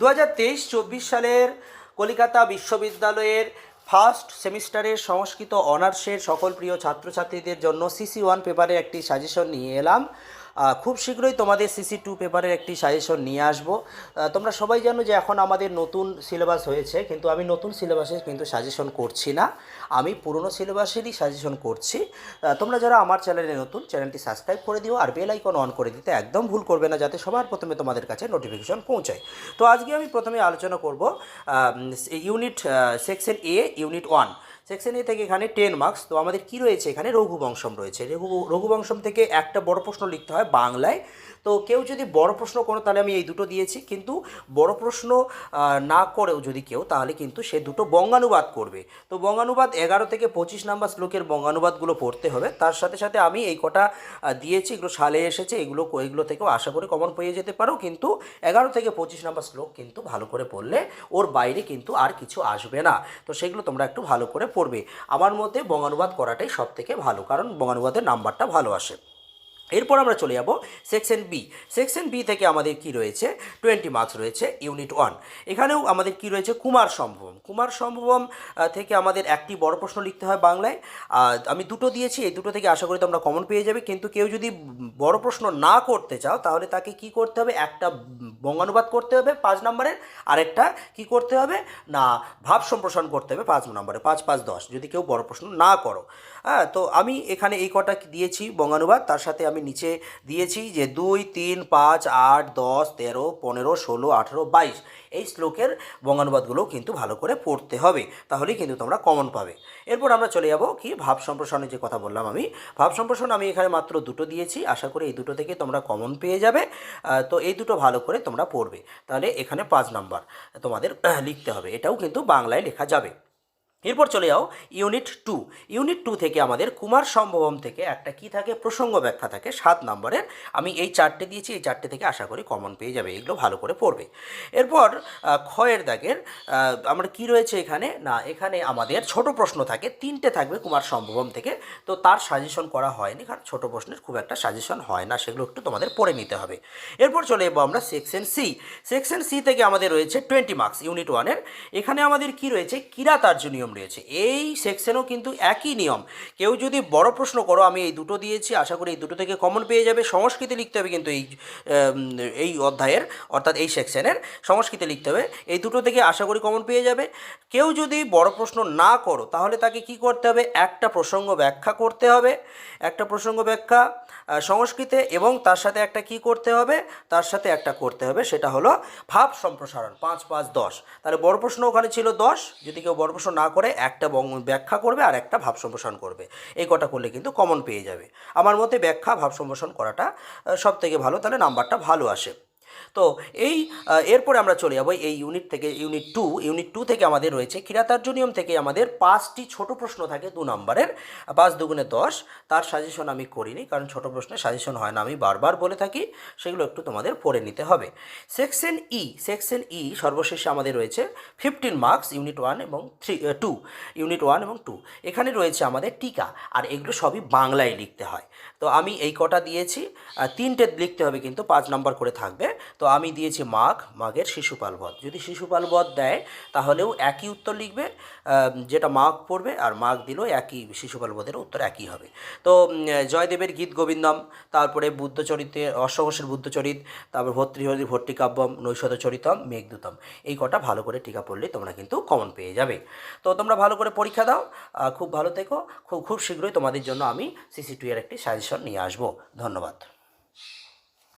দু হাজার তেইশ চব্বিশ সালের কলিকাতা বিশ্ববিদ্যালয়ের ফার্স্ট সেমিস্টারের সংস্কৃত অনার্সের সকল প্রিয় ছাত্রছাত্রীদের জন্য সিসি ওয়ান পেপারে একটি সাজেশন নিয়ে এলাম। খুব শীঘ্রই তোমাদের সিসি টু পেপারের একটি সাজেশন নিয়ে আসব। তোমরা সবাই জানো যে এখন আমাদের নতুন সিলেবাস হয়েছে, কিন্তু আমি নতুন সিলেবাসে কিন্তু সাজেশন করছি না। আমি পুরনো সিলেবাসেরই সাজেশন করছি। তোমরা যারা আমার চ্যানেলে নতুন চ্যানেলটি সাবস্ক্রাইব করে দিও, আর বেল আইকন অন করে দিতে একদম ভুল করবে না, যাতে সবার প্রথমে তোমাদের কাছে নোটিফিকেশন পৌঁছায়। তো আজকে আমি প্রথমে আলোচনা করব unit section A unit one section A থেকে এখানে টেন মার্কস তো আমাদের কি রয়েছে এখানে? রঘুবংশম রয়েছে। রঘু, রঘুবংশম থেকে একটা বড় প্রশ্ন লিখতে হয় বাংলায়। তো কেউ যদি বড় প্রশ্ন করো, তাহলে আমি এই দুটো দিয়েছি। কিন্তু বড় প্রশ্ন না করেও যদি কেউ, তাহলে কিন্তু সে দুটো বঙ্গানুবাদ করবে। তো বঙ্গানুবাদ এগারো থেকে পঁচিশ নাম্বার শ্লোকের বঙ্গানুবাদগুলো পড়তে হবে। তার সাথে সাথে আমি এই কটা দিয়েছি, এগুলো সালে এসেছে, এগুলো এগুলো থেকেও আশা করি কমন পেয়ে যেতে পারো। কিন্তু এগারো থেকে পঁচিশ নাম্বার শ্লোক কিন্তু ভালো করে পড়লে ওর বাইরে কিন্তু আর কিছু আসবে না। তো সেগুলো তোমরা একটু ভালো করে পড়বে। আমার মতে বঙ্গানুবাদ করাটাই সবথেকে ভালো কারণ বঙ্গানুবাদের নাম্বারটা ভালো আসে। এরপর আমরা চলে যাব সেকশন বি সেকশন বি থেকে আমাদের কি রয়েছে? টোয়েন্টি মার্কস রয়েছে ইউনিট ওয়ান এখানেও আমাদের কি রয়েছে? কুমার সম্ভবম। কুমার সম্ভবম থেকে আমাদের একটি বড় প্রশ্ন লিখতে হয় বাংলায়। আমি দুটো দিয়েছি, এই দুটো থেকে আশা করি তোমরা কমন পেয়ে যাবে। কিন্তু কেউ যদি বড় প্রশ্ন না করতে চাও, তাহলে তাকে কি করতে হবে? একটা বঙ্গানুবাদ করতে হবে পাঁচ নম্বরের। আরেকটা কি করতে হবে? না, ভাব সম্প্রসারণ করতে হবে পাঁচ নম্বরে। পাঁচ পাঁচ, দশ। যদি কেউ বড় প্রশ্ন না করো। হ্যাঁ তো আমি এখানে এই কটা দিয়েছি বঙ্গানুবাদ। তার সাথে আমি নিচে দিয়েছি যে দুই, তিন, পাঁচ, আট, দশ, তেরো, পনেরো, ষোলো, আঠেরো, বাইশ। এই শ্লোকের বঙ্গানুবাদগুলোও কিন্তু ভালো করে পড়তে হবে, তাহলেই কিন্তু তোমরা কমন পাবে। এরপর আমরা চলে যাব কি ভাব সম্প্রসারণের যে কথা বললাম আমি। ভাব সম্প্রসারণ আমি এখানে মাত্র দুটো দিয়েছি, আশা করি এই দুটো থেকে তোমরা কমন পেয়ে যাবে। তো এই দুটো ভালো করে তোমরা পড়বে। তাহলে এখানে পাঁচ নাম্বার তোমাদের লিখতে হবে। এটাও কিন্তু বাংলায় লেখা যাবে। এরপর চলে যাও ইউনিট টু ইউনিট টু থেকে আমাদের কুমার সম্ভবম থেকে একটা কি থাকে? প্রসঙ্গ ব্যাখ্যা থাকে, সাত নম্বরের। আমি এই চারটে দিয়েছি, এই চারটে থেকে আশা করি কমন পেয়ে যাবে, এগুলো ভালো করে পড়বে। এরপর ক্ষয়ের দাগের আমরা কি রয়েছে এখানে? না, এখানে আমাদের ছোট প্রশ্ন থাকে, তিনটে থাকবে কুমার সম্ভবম থেকে। তো তার সাজেশন করা হয়নি, কারণ ছোট প্রশ্নের খুব একটা সাজেশন হয় না, সেগুলো একটু তোমাদের পড়ে নিতে হবে। এরপর চলে যাব আমরা সেকশন সি সেকশন সি থেকে আমাদের রয়েছে টোয়েন্টি মার্কস ইউনিট ওয়ানের এখানে আমাদের কি রয়েছে? কিরাতার্য নিয়ম রয়েছে। এই সেকশনেও কিন্তু একই নিয়ম। কেউ যদি বড় প্রশ্ন করো, আমি এই দুটো দিয়েছি, আশা করি এই দুটো থেকে কমন পেয়ে যাবে। সংস্কৃতি লিখতে হবে কিন্তু এই এই অধ্যায়ের, অর্থাৎ এই সেকশনের সংস্কৃতি লিখতে হবে। এই দুটো থেকে আশা করি কমন পেয়ে যাবে। কেউ যদি বড় প্রশ্ন না করো, তাহলে তাকে কি করতে হবে? একটা প্রসঙ্গ ব্যাখ্যা করতে হবে। একটা প্রসঙ্গ ব্যাখ্যা সংস্কৃতে এবং তার সাথে একটা কি করতে হবে? তার সাথে একটা করতে হবে, সেটা হলো ভাব সম্প্রসারণ, পাঁচ পাঁচ দশ। তাহলে বড় প্রশ্ন ওখানে ছিল দশ। যদি কেউ বড় প্রশ্ন না করে একটা বং- ব্যাখ্যা করবে আর একটা ভাব সম্প্রসারণ করবে। এই কটা করলে কিন্তু কমন পেয়ে যাবে। আমার মতে ব্যাখ্যা, ভাব সম্প্রসারণ করাটা সব থেকে ভালো। তাহলে নাম্বারটা ভালো আসে। তো এই এরপরে আমরা চলে যাব এই ইউনিট থেকে ইউনিট টু ইউনিট টু থেকে আমাদের রয়েছে নিয়ম থেকে আমাদের পাঁচটি ছোট প্রশ্ন থাকে দু নম্বরের, পাঁচ দুগুণে দশ। তার সাজেশন আমি করিনি, কারণ ছোট প্রশ্নে সাজেশন হয় না, আমি বারবার বলে থাকি, সেগুলো একটু তোমাদের পড়ে নিতে হবে। সেকশন ই সেকশন ই সর্বশেষে আমাদের রয়েছে ফিফটিন মার্কস ইউনিট ওয়ান এবং থ্রি টু ইউনিট ওয়ান এবং টু এখানে রয়েছে আমাদের টিকা, আর এগুলো সবই বাংলায় লিখতে হয়। তো আমি এই কটা দিয়েছি তিনটে লিখতে হবে কিন্তু, পাঁচ নাম্বার করে থাকবে। তো আমি দিয়েছি মাঘ, মাঘের শিশুপাল বধ। যদি শিশুপাল বধ দেয়, তাহলেও একই উত্তর লিখবে যেটা মাঘ পড়বে আর মাঘ দিলেও একই শিশুপাল বধের উত্তর একই হবে। তো জয়দেবের গীত গোবিন্দম, তারপরে বুদ্ধচরিতে অশ্বঘোষের বুদ্ধচরিত তারপর ভর্তৃহরি ভট্টিকাব্যম নৈশত চরিতম, মেঘদূতম। এই কটা ভালো করে টিকা পড়লে তোমরা কিন্তু কমন পেয়ে যাবে। তো, তোমরা ভালো করে পরীক্ষা দাও খুব ভালো থেকো, খুব খুব শীঘ্রই তোমাদের জন্য আমি সিসি টু এর একটি সাজেশন নিয়ে আসব। ধন্যবাদ।